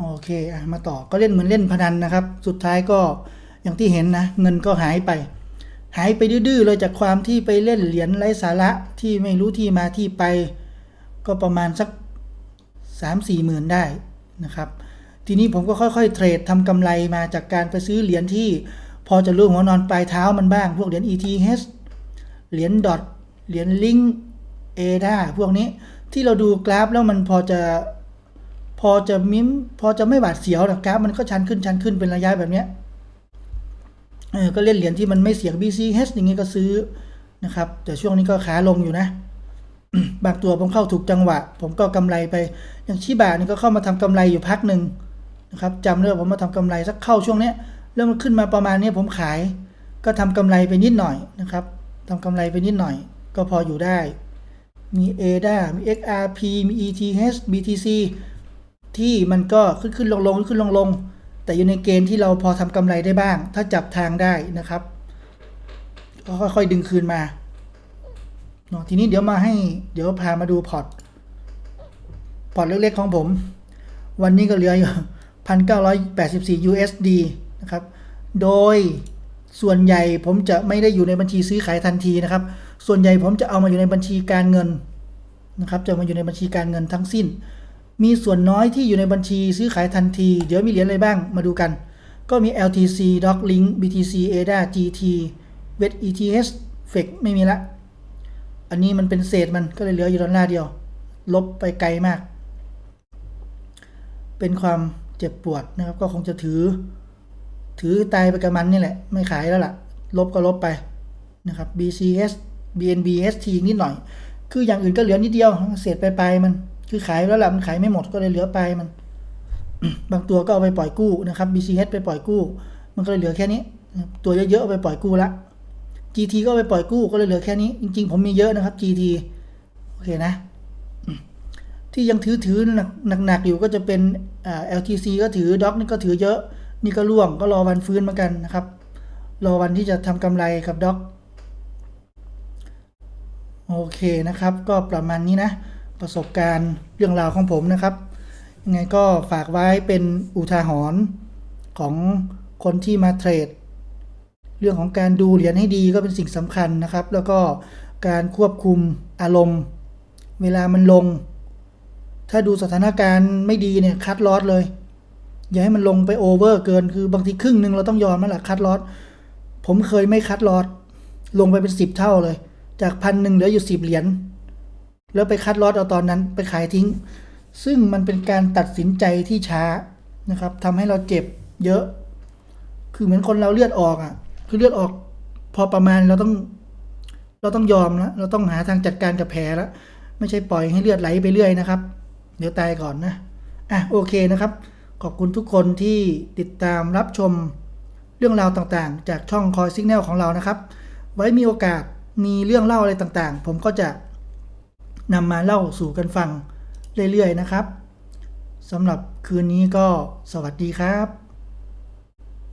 โอเคมาต่อก็เล่นเหมือนเล่นพนันนะครับ สุดท้ายก็อย่างที่เห็นนะ เงินก็หายไป หายไปดื้อๆเลยจากความที่ไปเล่นเหรียญไร้สาระที่ไม่รู้ที่มาที่ไป ก็ประมาณสักสามสี่หมื่นได้นะครับ ทีนี้ผมก็ค่อยๆ เทรดทำกำไรมาจากการไปซื้อเหรียญที่ พอจะรู้หัวนอนปลายเท้ามันบ้าง พวกเหรียญ ETH เหรียญดอทเหรียญลิงเอดาพวกนี้ที่เราดูกราฟแล้วมันพอจะ พอจะมิ้ม พอจะไม่หวาดเสียวนะกราฟมันก็ชันขึ้นชันขึ้นเป็นระยะแบบเนี้ยเออก็เล่นเหรียญที่มันไม่เสี่ยง BCH อย่างงี้ก็ซื้อนะครับ แต่ช่วงนี้ก็ขาลงอยู่นะ บางตัวผมเข้าถูกจังหวะ ผมก็กำไรไป อย่างชิบะนี่ก็เข้ามาทำกำไรอยู่พักหนึ่งนะครับจำได้ว่าผมมาทำกำไรสักเข้าช่วงเนี้ยแล้วมันขึ้นมาประมาณนี้ผมขาย ก็ทำกำไรไปนิดหน่อยนะครับทำกำไรไปนิดหน่อย ก็พออยู่ได้ มี ADA มี XRP มี ETH BTC ที่มันก็ขึ้นขึ้นลงลงขึ้นลงลงแต่อยู่ในเกณฑ์ที่เราพอทำกำไรได้บ้าง ถ้าจับทางได้นะครับก็ค่อยๆดึงคืนมาเนาะทีนี้เดี๋ยวมาให้เดี๋ยวพามาดูพอร์ตพอร์ตเล็กๆของผม วันนี้ก็เหลืออยู่1,984 USD นะครับ โดยส่วนใหญ่ผมจะไม่ได้อยู่ในบัญชีซื้อขายทันทีนะครับ ส่วนใหญ่ผมจะเอามาอยู่ในบัญชีการเงินนะครับ จะมาอยู่ในบัญชีการเงินทั้งสิ้น มีส่วนน้อยที่อยู่ในบัญชีซื้อขายทันที เดี๋ยวมีเหรียญอะไรบ้างมาดูกัน ก็มี LTC Docklink BTC ADA GT WET ETH FEC ไม่มีละ อันนี้มันเป็นเศษมันก็เลยเหลืออยู่ดอลลาร์เดียว ลบไปไกลมาก เป็นความเจ็บปวดนะครับ ก็คงจะถือ ถือตายไปกับมันนี่แหละ ไม่ขายแล้วล่ะ ลบก็ลบไปนะครับ BCS BNB ST นิดหน่อย คืออย่างอื่นก็เหลือนิดเดียวเศษไปไปมัน คือขายแล้วแหละมันขายไม่หมดก็เลยเหลือไปมัน บางตัวก็เอาไปปล่อยกู้นะครับ BCH ไปปล่อยกู้ มันก็เลยเหลือแค่นี้ ตัวเยอะๆเอาไปปล่อยกู้ละ GT ก็ไปปล่อยกู้ก็เลยเหลือแค่นี้ จริง ๆ ผมมีเยอะนะครับ GT โอเคนะ ที่ยังถือถือหนักๆอยู่ก็จะเป็น LTC ก็ถือด็อกนี่ก็ถือเยอะ นี่ก็ล่วงก็รอวันฟื้นเหมือนกันนะครับ รอวันที่จะทำกำไรกับด็อกโอเคนะครับ ก็ประมาณนี้นะ ประสบการณ์เรื่องราวของผมนะครับ ยังไงก็ฝากไว้เป็นอุทาหรณ์ของคนที่มาเทรด เรื่องของการดูเหรียญให้ดีก็เป็นสิ่งสำคัญนะครับ แล้วก็การควบคุมอารมณ์ เวลามันลง ถ้าดูสถานการณ์ไม่ดีเนี่ยคัดลอสเลย อย่าให้มันลงไปโอเวอร์เกินคือบางทีครึ่งหนึ่งเราต้องยอมมันแหละคัดลอสผมเคยไม่คัดลอสลงไปเป็นสิบเท่าเลย จากพันหนึ่งเหลืออยู่สิบเหรียญ แล้วไปคัดลอสเอาตอนนั้นไปขายทิ้ง ซึ่งมันเป็นการตัดสินใจที่ช้านะครับทำให้เราเจ็บเยอะ คือเหมือนคนเราเลือดออกอะ คือเลือดออก พอประมาณเราต้อง เราต้องยอมแล้วเราต้องหาทางจัดการกับแผลแล้วไม่ใช่ปล่อยให้เลือดไหลไปเรื่อยนะครับ เดี๋ยวตายก่อนนะอะโอเคนะครับ ขอบคุณทุกคนที่ติดตามรับชมเรื่องราวต่างๆ จากช่องคอยซิกแนลของเรานะครับ ไว้มีโอกาสมีเรื่องเล่าอะไรต่างๆ ผมก็จะ นำมาเล่าสู่กันฟังเรื่อยๆนะครับสำหรับคืนนี้ก็สวัสดีครับ